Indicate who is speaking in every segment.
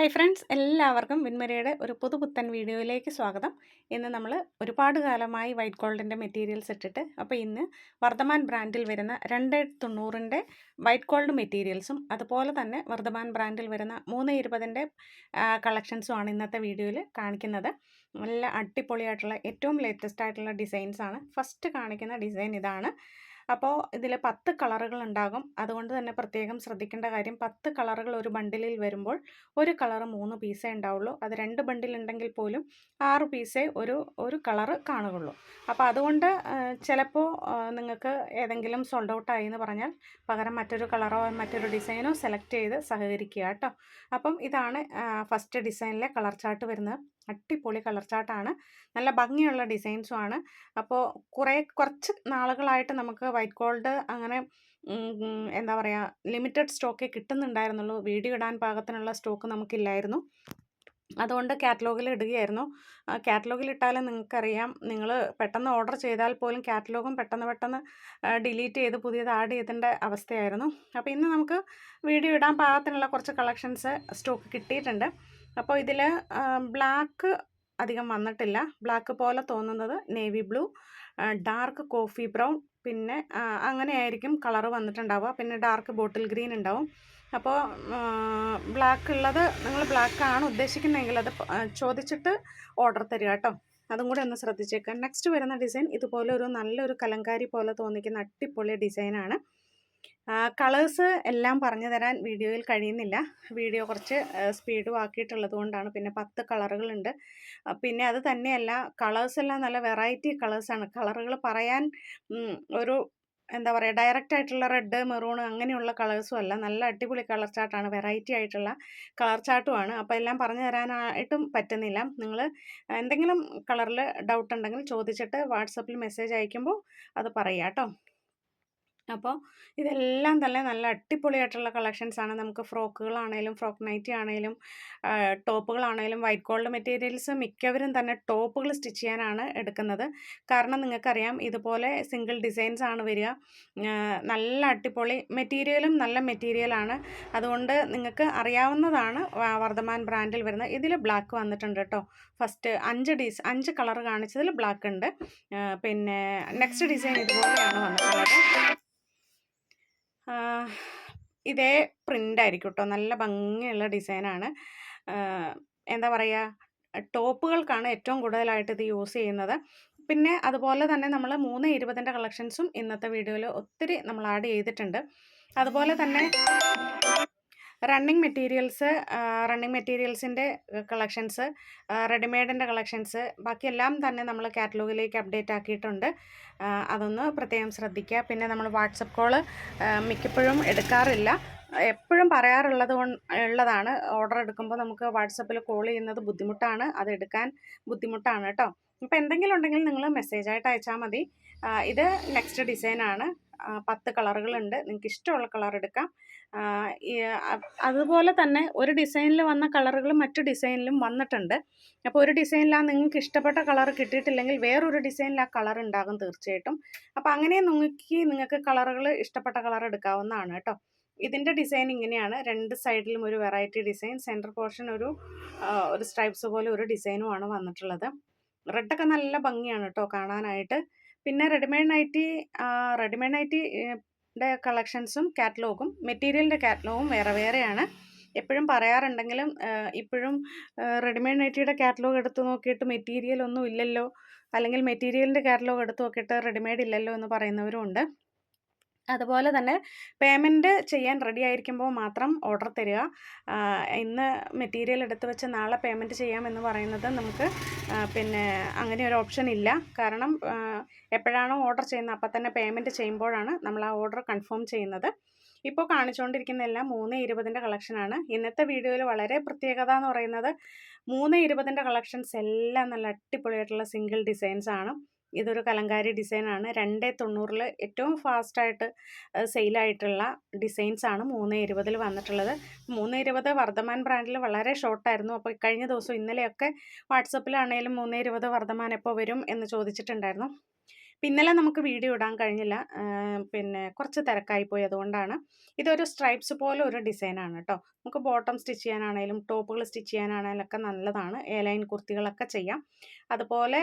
Speaker 1: Hi friends എല്ലാവർക്കും വിൻമരയുടെ ഒരു പുതുപുത്തൻ വീഡിയോയിലേക്ക് സ്വാഗതം. ഇന്ന് നമ്മൾ ഒരുപാട് കാലമായി വൈറ്റ് ഗോൾഡിന്റെ മെറ്റീരിയൽസ് ഇട്ടിട്ട് അപ്പോൾ ഇന്ന് വർദ്ധമാൻ ബ്രാൻഡിൽ വരുന്ന രണ്ട് തൊണ്ണൂറിന്റെ വൈറ്റ് ഗോൾഡ് മെറ്റീരിയൽസും അതുപോലെ തന്നെ വർദ്ധമാൻ ബ്രാൻഡിൽ വരുന്ന മൂന്ന് ഇരുപതിന്റെ കളക്ഷൻസുമാണ് ഇന്നത്തെ വീഡിയോയിൽ കാണിക്കുന്നത്. നല്ല അടിപൊളിയായിട്ടുള്ള ഏറ്റവും ലേറ്റസ്റ്റ് ആയിട്ടുള്ള ഡിസൈൻസാണ്. ഫസ്റ്റ് കാണിക്കുന്ന ഡിസൈൻ ഇതാണ്. അപ്പോൾ ഇതിൽ പത്ത് കളറുകൾ ഉണ്ടാകും അതുകൊണ്ട് തന്നെ പ്രത്യേകം ശ്രദ്ധിക്കേണ്ട കാര്യം പത്ത് കളറുകൾ ഒരു ബണ്ടിലിൽ വരുമ്പോൾ ഒരു കളറ് മൂന്ന് പീസേ ഉണ്ടാവുള്ളൂ. അത് രണ്ട് ബണ്ടിലുണ്ടെങ്കിൽ പോലും ആറ് പീസേ ഒരു ഒരു കളറ് കാണുകയുള്ളൂ. അപ്പോൾ അതുകൊണ്ട് ചിലപ്പോൾ നിങ്ങൾക്ക് ഏതെങ്കിലും സോൾഡ് ഔട്ടായി എന്ന് പറഞ്ഞാൽ പകരം മറ്റൊരു കളറോ മറ്റൊരു ഡിസൈനോ സെലക്ട് ചെയ്ത് സഹകരിക്കുക കേട്ടോ. അപ്പം ഇതാണ് ഫസ്റ്റ് ഡിസൈനിലെ കളർ ചാർട്ട് വരുന്നത്. അടിപൊളി കളർ ചാർട്ടാണ്. നല്ല ഭംഗിയുള്ള ഡിസൈൻസും ആണ് അപ്പോൾ കുറേ കുറച്ച് നാളുകളായിട്ട് നമുക്ക് വൈറ്റ് ഗോൾഡ് അങ്ങനെ എന്താ പറയുക ലിമിറ്റഡ് സ്റ്റോക്കേ കിട്ടുന്നുണ്ടായിരുന്നുള്ളൂ. വീഡിയോ ഇടാൻ പാകത്തിനുള്ള സ്റ്റോക്ക് നമുക്കില്ലായിരുന്നു. അതുകൊണ്ട് കാറ്റലോഗിൽ ഇടുകയായിരുന്നു. കാറ്റലോഗിൽ ഇട്ടാലും നിങ്ങൾക്കറിയാം നിങ്ങൾ പെട്ടെന്ന് ഓർഡർ ചെയ്താൽ പോലും കാറ്റലോഗും പെട്ടെന്ന് പെട്ടെന്ന് ഡിലീറ്റ് ചെയ്ത് പുതിയത് ആഡ് ചെയ്തേണ്ട അവസ്ഥയായിരുന്നു. അപ്പോൾ ഇന്ന് നമുക്ക് വീഡിയോ ഇടാൻ പാകത്തിനുള്ള കുറച്ച് കളക്ഷൻസ് സ്റ്റോക്ക് കിട്ടിയിട്ടുണ്ട്. അപ്പോൾ ഇതിൽ ബ്ലാക്ക് അധികം വന്നിട്ടില്ല. ബ്ലാക്ക് പോലെ തോന്നുന്നത് navy blue dark coffee brown പിന്നെ അങ്ങനെയായിരിക്കും കളർ വന്നിട്ടുണ്ടാവുക. പിന്നെ ഡാർക്ക് ബോട്ടിൽ ഗ്രീൻ ഉണ്ടാവും. അപ്പോൾ ബ്ലാക്ക് ഉള്ളത് നിങ്ങൾ ബ്ലാക്ക് ആണ് ഉദ്ദേശിക്കുന്നതെങ്കിൽ അത് ചോദിച്ചിട്ട് ഓർഡർ തരിക കേട്ടോ. അതും കൂടെ ഒന്ന് ശ്രദ്ധിച്ചേക്കാം നെക്സ്റ്റ് വരുന്ന ഡിസൈൻ ഇതുപോലെ ഒരു നല്ലൊരു കലങ്കാരി പോലെ തോന്നിക്കുന്ന അടിപൊളി ഡിസൈനാണ്. കളേഴ്സ് എല്ലാം പറഞ്ഞു തരാൻ വീഡിയോയിൽ കഴിയുന്നില്ല. വീഡിയോ കുറച്ച് സ്പീഡ് ആക്കിയിട്ടുള്ളത് കൊണ്ടാണ്. പിന്നെ പത്ത് കളറുകളുണ്ട്. പിന്നെ അത് തന്നെയല്ല കളേഴ്സ് എല്ലാം നല്ല വെറൈറ്റി കളേഴ്സാണ്. കളറുകൾ പറയാൻ ഒരു എന്താ പറയുക ഡയറക്റ്റ് ആയിട്ടുള്ള റെഡ് മെറൂൺ അങ്ങനെയുള്ള കളേഴ്സും അല്ല. നല്ല അടിപൊളി കളർ ചാർട്ടാണ് വെറൈറ്റി ആയിട്ടുള്ള കളർ ചാർട്ടുമാണ് അപ്പോൾ എല്ലാം പറഞ്ഞു തരാനായിട്ടും പറ്റുന്നില്ല. നിങ്ങൾ എന്തെങ്കിലും കളറിൽ ഡൗട്ട് ഉണ്ടെങ്കിൽ ചോദിച്ചിട്ട് വാട്സപ്പിൽ മെസ്സേജ് അയക്കുമ്പോൾ അത് പറയാം കേട്ടോ. അപ്പോൾ ഇതെല്ലാം തന്നെ നല്ല അടിപൊളിയായിട്ടുള്ള കളക്ഷൻസാണ് നമുക്ക് ഫ്രോക്കുകളാണേലും ഫ്രോക്ക് നൈറ്റി ആണേലും ടോപ്പുകളാണേലും വൈറ്റ് ഗോൾഡ് മെറ്റീരിയൽസ് മിക്കവരും തന്നെ ടോപ്പുകൾ സ്റ്റിച്ച് ചെയ്യാനാണ് എടുക്കുന്നത്. കാരണം നിങ്ങൾക്കറിയാം ഇതുപോലെ സിംഗിൾ ഡിസൈൻസ് ആണ് വരിക. നല്ല അടിപൊളി മെറ്റീരിയലും നല്ല മെറ്റീരിയലാണ് അതുകൊണ്ട് നിങ്ങൾക്ക് അറിയാവുന്നതാണ് വർദ്ധമാൻ ബ്രാൻഡിൽ വരുന്നത്. ഇതിൽ ബ്ലാക്ക് വന്നിട്ടുണ്ട് കേട്ടോ. ഫസ്റ്റ് അഞ്ച് ഡീസ് അഞ്ച് കളർ കാണിച്ചതിൽ ബ്ലാക്ക് ഉണ്ട്. പിന്നെ നെക്സ്റ്റ് ഡിസൈൻ ഇതുപോലെയാണ് വന്നിട്ടുള്ളത്. ഇതേ പ്രിന്റ് ആയിരിക്കും കേട്ടോ നല്ല ഭംഗിയുള്ള ഡിസൈനാണ് എന്താ പറയുക ടോപ്പുകൾക്കാണ് ഏറ്റവും കൂടുതലായിട്ട് ഇത് യൂസ് ചെയ്യുന്നത്. പിന്നെ അതുപോലെ തന്നെ നമ്മൾ മൂന്ന് ഇരുപതിന്റെ കളക്ഷൻസും ഇന്നത്തെ വീഡിയോയിൽ ഒത്തിരി നമ്മൾ ആഡ് ചെയ്തിട്ടുണ്ട്. അതുപോലെ തന്നെ റണ്ണിങ് മെറ്റീരിയൽസ് റണ്ണിങ് മെറ്റീരിയൽസിന്റെ കളക്ഷൻസ് റെഡിമെയ്ഡിന്റെ കളക്ഷൻസ് ബാക്കിയെല്ലാം തന്നെ നമ്മൾ കാറ്റലോഗിലേക്ക് അപ്ഡേറ്റ് ആക്കിയിട്ടുണ്ട്. അതൊന്ന് പ്രത്യേകം ശ്രദ്ധിക്കുക. പിന്നെ നമ്മൾ വാട്സപ്പ് കോൾ മിക്കപ്പോഴും എടുക്കാറില്ല. എപ്പോഴും പറയാറുള്ളത് ഉള്ളതാണ്. ഓർഡർ എടുക്കുമ്പോൾ നമുക്ക് വാട്സപ്പിൽ കോൾ ചെയ്യുന്നത് ബുദ്ധിമുട്ടാണ്. അത് എടുക്കാൻ ബുദ്ധിമുട്ടാണ് കേട്ടോ. അപ്പോൾ എന്തെങ്കിലും ഉണ്ടെങ്കിൽ നിങ്ങൾ മെസ്സേജായിട്ട് അയച്ചാൽ മതി. ഇത് നെക്സ്റ്റ് ഡിസൈനാണ് പത്ത് കളറുകളുണ്ട് നിങ്ങൾക്ക് ഇഷ്ടമുള്ള കളർ എടുക്കാം. അതുപോലെ തന്നെ ഒരു ഡിസൈനിൽ വന്ന കളറുകൾ മറ്റു ഡിസൈനിലും വന്നിട്ടുണ്ട്. അപ്പോൾ ഒരു ഡിസൈനിൽ ആ നിങ്ങൾക്ക് ഇഷ്ടപ്പെട്ട കളർ കിട്ടിയിട്ടില്ലെങ്കിൽ വേറൊരു ഡിസൈനിൽ ആ കളർ ഉണ്ടാകും തീർച്ചയായിട്ടും. അപ്പോൾ അങ്ങനെ നോക്കി നിങ്ങൾക്ക് കളറുകൾ ഇഷ്ടപ്പെട്ട കളർ എടുക്കാവുന്നതാണ് കേട്ടോ. ഇതിന്റെ ഡിസൈൻ ഇങ്ങനെയാണ്. രണ്ട് സൈഡിലും ഒരു വെറൈറ്റി ഡിസൈൻ സെന്റർ പോർഷൻ ഒരു ഒരു സ്ട്രൈപ്സ് പോലെ ഒരു ഡിസൈനുമാണ് വന്നിട്ടുള്ളത്. റെഡൊക്കെ നല്ല ഭംഗിയാണ് കേട്ടോ കാണാനായിട്ട്. പിന്നെ റെഡിമെയ്ഡ് നൈറ്റി റെഡിമെയ്ഡ് നൈറ്റി കളക്ഷൻസും കാറ്റലോഗും മെറ്റീരിയലിന്റെ കാറ്റലോഗും വേറെ വേറെയാണ്. എപ്പോഴും പറയാറുണ്ടെങ്കിലും ഇപ്പോഴും റെഡിമെയ്ഡ് നൈറ്റിയുടെ കാറ്റലോഗ് എടുത്ത് നോക്കിയിട്ട് മെറ്റീരിയൽ ഒന്നും ഇല്ലല്ലോ അല്ലെങ്കിൽ മെറ്റീരിയലിന്റെ കാറ്റലോഗ് എടുത്ത് നോക്കിയിട്ട് റെഡിമെയ്ഡ് ഇല്ലല്ലോ എന്ന് പറയുന്നവരും ഉണ്ട്. അതുപോലെ തന്നെ പേയ്മെന്റ് ചെയ്യാൻ റെഡി ആയിരിക്കുമ്പോൾ മാത്രം ഓർഡർ തരിക. ഇന്ന് മെറ്റീരിയൽ എടുത്ത് വെച്ച് നാളെ പേയ്മെന്റ് ചെയ്യാമെന്ന് പറയുന്നത് നമുക്ക് പിന്നെ അങ്ങനെ ഒരു ഓപ്ഷൻ ഇല്ല. കാരണം എപ്പോഴാണോ ഓർഡർ ചെയ്യുന്നത് അപ്പം തന്നെ പേയ്മെന്റ് ചെയ്യുമ്പോഴാണ് നമ്മൾ ആ ഓർഡർ കൺഫേം ചെയ്യുന്നത്. ഇപ്പോൾ കാണിച്ചുകൊണ്ടിരിക്കുന്ന എല്ലാം മൂന്ന് ഇരുപതിന്റെ കളക്ഷനാണ് ഇന്നത്തെ വീഡിയോയിൽ വളരെ പ്രത്യേകത എന്ന് പറയുന്നത് മൂന്ന് ഇരുപതിന്റെ കളക്ഷൻസ് എല്ലാം നല്ല അടിപൊളിയായിട്ടുള്ള സിംഗിൾ ഡിസൈൻസ് ആണ്. ഇതൊരു കലങ്കാരി ഡിസൈനാണ്. രണ്ട് തൊണ്ണൂറിൽ ഏറ്റവും ഫാസ്റ്റായിട്ട് സെയിലായിട്ടുള്ള ഡിസൈൻസാണ് മൂന്ന് ഇരുപതിൽ വന്നിട്ടുള്ളത്. മൂന്ന് ഇരുപത് വർദ്ധമാൻ ബ്രാൻഡിൽ വളരെ ഷോർട്ടായിരുന്നു. അപ്പോൾ കഴിഞ്ഞ ദിവസം ഇന്നലെയൊക്കെ വാട്സപ്പിലാണെങ്കിലും മൂന്ന് ഇരുപത് വർദ്ധമാൻ എപ്പോൾ വരും എന്ന് ചോദിച്ചിട്ടുണ്ടായിരുന്നു. ഇന്നലെ നമുക്ക് വീഡിയോ ഇടാൻ കഴിഞ്ഞില്ല. പിന്നെ കുറച്ച് തിരക്കായി പോയി അതുകൊണ്ടാണ്. ഇതൊരു സ്ട്രൈപ്സ് പോലെ ഒരു ഡിസൈനാണ് കേട്ടോ നമുക്ക് ബോട്ടം സ്റ്റിച്ച് ചെയ്യാനാണെങ്കിലും ടോപ്പുകൾ സ്റ്റിച്ച് ചെയ്യാനാണെങ്കിലും ഒക്കെ നല്ലതാണ്. ലൈൻ കുർത്തികളൊക്കെ ചെയ്യാം. അതുപോലെ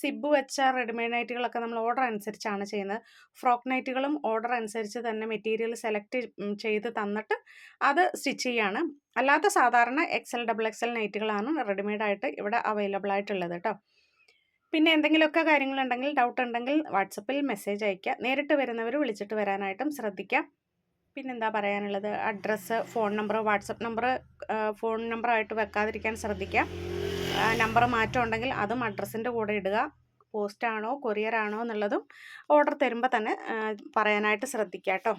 Speaker 1: സിബ് വെച്ച റെഡിമെയ്ഡ് നൈറ്റുകളൊക്കെ നമ്മൾ ഓർഡർ അനുസരിച്ചാണ് ചെയ്യുന്നത്. ഫ്രോക്ക് നൈറ്റുകളും ഓർഡർ അനുസരിച്ച് തന്നെ മെറ്റീരിയൽ സെലക്ട് ചെയ്ത് തന്നിട്ട് അത് സ്റ്റിച്ച് ചെയ്യാണ്. അല്ലാത്ത സാധാരണ എക്സൽ ഡബിൾ എക്സൽ നൈറ്റുകളാണ് റെഡിമെയ്ഡായിട്ട് ഇവിടെ അവൈലബിൾ ആയിട്ടുള്ളത് കേട്ടോ പിന്നെ എന്തെങ്കിലുമൊക്കെ കാര്യങ്ങളുണ്ടെങ്കിൽ ഡൗട്ട് ഉണ്ടെങ്കിൽ വാട്സപ്പിൽ മെസ്സേജ് അയയ്ക്കുക. നേരിട്ട് വരുന്നവർ വിളിച്ചിട്ട് വരാനായിട്ടും ശ്രദ്ധിക്കുക. പിന്നെന്താ പറയാനുള്ളത്? Address phone number WhatsApp number phone നമ്പറായിട്ട് വെക്കാതിരിക്കാൻ ശ്രദ്ധിക്കാം നമ്പർ മാറ്റം ഉണ്ടെങ്കിൽ അതും അഡ്രസ്സിന്റെ കൂടെ ഇടുക. പോസ്റ്റാണോ കൊറിയർ ആണോ എന്നുള്ളതും ഓർഡർ തരുമ്പോൾ തന്നെ പറയാനായിട്ട് ശ്രദ്ധിക്കുക കേട്ടോ.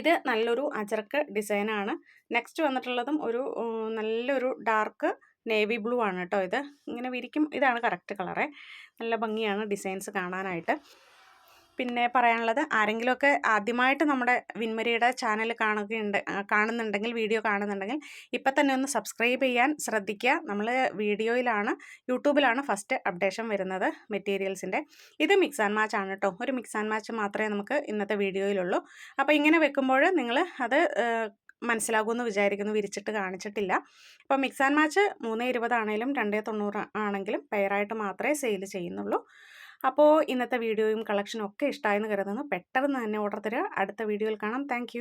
Speaker 1: ഇത് നല്ലൊരു അജർക്ക് ഡിസൈനാണ് നെക്സ്റ്റ് വന്നിട്ടുള്ളതും ഒരു നല്ലൊരു ഡാർക്ക് നേവി ബ്ലൂ ആണ് കേട്ടോ ഇത്. ഇങ്ങനെ വിരിക്കും. ഇതാണ് കറക്റ്റ് കളറ്. നല്ല ഭംഗിയാണ് ഡിസൈൻസ് കാണാനായിട്ട്. പിന്നെ പറയാനുള്ളത് ആരെങ്കിലുമൊക്കെ ആദ്യമായിട്ട് നമ്മുടെ വിൻമരിയുടെ ചാനൽ കാണുകയുണ്ട് കാണുന്നുണ്ടെങ്കിൽ വീഡിയോ കാണുന്നുണ്ടെങ്കിൽ ഇപ്പം തന്നെ ഒന്ന് സബ്സ്ക്രൈബ് ചെയ്യാൻ ശ്രദ്ധിക്കുക. നമ്മൾ വീഡിയോയിലാണ് യൂട്യൂബിലാണ് ഫസ്റ്റ് അപ്ഡേഷൻ വരുന്നത് മെറ്റീരിയൽസിന്റെ. ഇത് മിക്സ് ആൻഡ് മാച്ച് ആണ് കേട്ടോ. ഒരു മിക്സ് ആൻഡ് മാച്ച് മാത്രമേ നമുക്ക് ഇന്നത്തെ വീഡിയോയിലുള്ളൂ. അപ്പോൾ ഇങ്ങനെ വെക്കുമ്പോൾ നിങ്ങൾ അത് മനസ്സിലാകുമെന്ന് വിചാരിക്കുന്നു. വിരിച്ചിട്ട് കാണിച്ചിട്ടില്ല. അപ്പോൾ മിക്സ് ആൻഡ് മാച്ച് മൂന്ന് ഇരുപതാണേലും രണ്ടേ തൊണ്ണൂറ് ആണെങ്കിലും പെയറായിട്ട് മാത്രമേ സെയിൽ ചെയ്യുന്നുള്ളൂ. അപ്പോൾ ഇന്നത്തെ വീഡിയോയും കളക്ഷനും ഒക്കെ ഇഷ്ടമായെന്ന് കരുതുന്നു. പെട്ടെന്ന് തന്നെ ഓർഡർ തരിക. അടുത്ത വീഡിയോയിൽ കാണാം. താങ്ക്